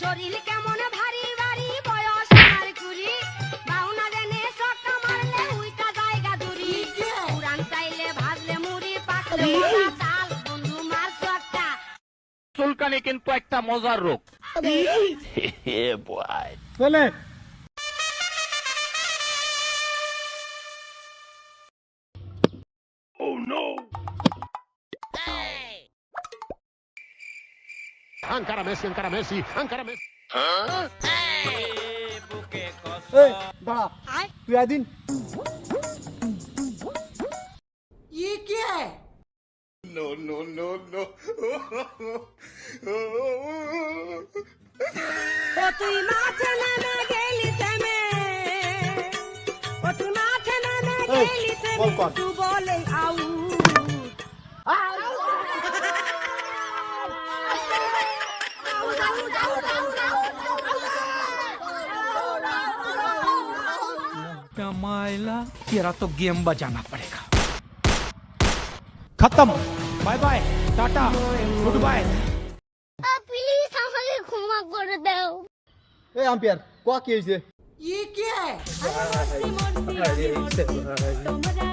শরীর কেমন ভারী ভারী বয়স আমার কুড়ি। বাউনা দেনে সক্কা মারলে উইটা জায়গা দূরি। পুরান চাইলে ভাজলে মুড়ি পাকলে চাল। বন্ধু মার সক্কা চুলকানি কিন্তু একটা মজার রোগ। চলে Ankara Messi, Ankara Messi, Ankara Messi. এই দাঁড়া তুই আদিন ও তুই মাঠে নেমে গেলি থেমে ও তুই মাঠে নেমে গেলি থেমে। তুই বলে আউ मायला तेरा तो गेम बजाना पड़ेगा खत्म bye bye tata good bye please আমাকে ক্ষমা করে দাও এই আম্পিয়ার ক কি হয়েছে তোমরা